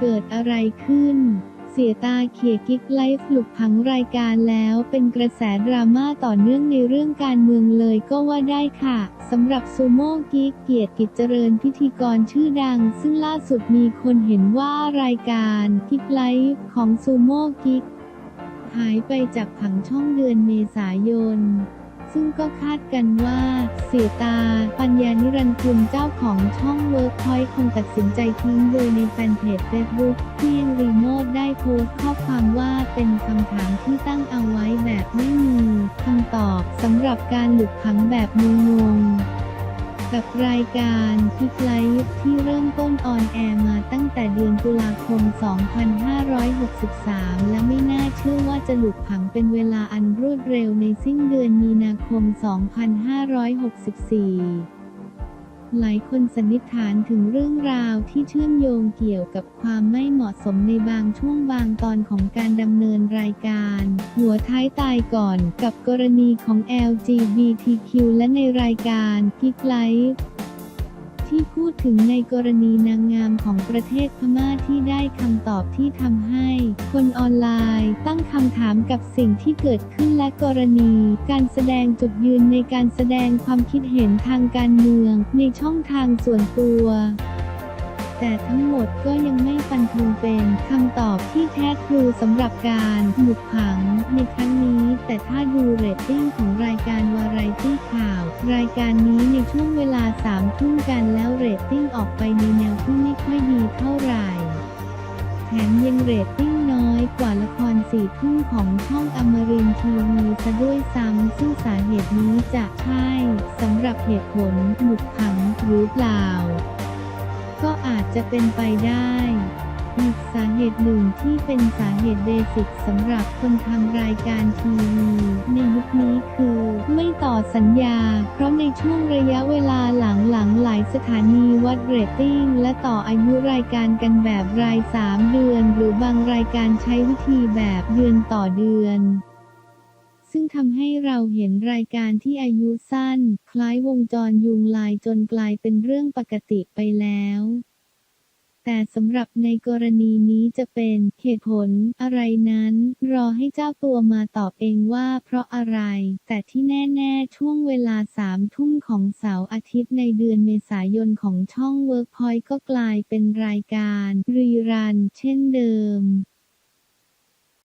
เกิดอะไรขึ้น เสียตาเขียกิ๊กไลฟ์หลุดผังรายการแล้วเป็นกระแสดราม่าต่อเนื่องในเรื่องการเมืองเลยก็ว่าได้ค่ะสำหรับซูโม่กิ๊กเกียรติกิจเจริญพิธีกรชื่อดัง ซึ่งล่าสุดมีคนเห็นว่ารายการกิ๊กไลฟ์ของซูโม่กิ๊กหายไปจากผังช่องเดือนเมษายน ซึ่งก็คาดกันว่า เสียตา ปัญญานิรันดร์คุณเจ้าของช่องเวิร์กพอยคงตัดสินใจทิ้งโดยในแฟนเพจเฟซบุ๊กที่ยังรีโมทได้โพสต์ข้อความว่าเป็นคำถามที่ตั้งเอาไว้แบบไม่มีคำตอบสำหรับการหลุดผังแบบงงๆ กับรายการคิกไลฟ์ที่เริ่มต้นออนแอร์มาตั้งแต่เดือนตุลาคม 2563 และไม่น่าเชื่อว่าจะหลุดผังเป็นเวลาอันรวดเร็วในสิ้นเดือนมีนาคม 2564 หลายคนสันนิษฐานถึงเรื่องราวที่เชื่อมโยงเกี่ยวกับความไม่เหมาะสมในบางช่วงบางตอนของการดำเนินรายการ หัวท้ายตายก่อนกับกรณีของ LGBTQ และในรายการพิกไลฟ์ ที่พูดถึงในกรณีนางงามของประเทศพม่าที่ได้คำตอบที่ทำให้ คนออนไลน์ตั้งคำถามกับสิ่งที่เกิดขึ้นและกรณี การแสดงจุดยืนในการแสดงความคิดเห็นทางการเมือง ในช่องทางส่วนตัวแต่ทั้งหมดก็ยังไม่ฟันธงเป็นคำตอบที่แท้ทรูสำหรับการหมุดผังในครั้งนี้ แต่ถ้าดูเรตติ้งของรายการวาไรตี้ข่าว รายการนี้ในช่วงเวลาสามทุ่มกันแล้วเรตติ้งออกไปในแนวที่ไม่ค่อยดีเท่าไหร่ แถมยังเรตติ้งน้อยกว่าละครสี่ทุ่มของช่องอมรินทีวีซะด้วยซ้ำซึ่งสาเหตุนี้จะใช่สำหรับเหตุผลหมุดผังหรือเปล่า ก็อาจจะเป็นไปได้ อีกสาเหตุหนึ่งที่เป็นสาเหตุเบสิกสำหรับคนทำรายการทีวีในยุคนี้คือ ไม่ต่อสัญญา เพราะในช่วงระยะเวลาหลังๆ หลายสถานีวัดเรตติ้ง และต่ออายุรายการกันแบบราย 3 เดือน หรือบางรายการใช้วิธีแบบเดือนต่อเดือนซึ่งทำให้เราเห็นรายการที่อายุสั้น คล้ายวงจรยุงลายจนกลายเป็นเรื่องปกติไปแล้ว แต่สำหรับในกรณีนี้จะเป็นเหตุผลอะไรนั้น รอให้เจ้าตัวมาตอบเองว่าเพราะอะไร แต่ที่แน่ๆ ช่วงเวลาสามทุ่มของเสาร์อาทิตย์ในเดือนเมษายนของช่อง Workpoint ก็กลายเป็นรายการ รีรันเช่นเดิม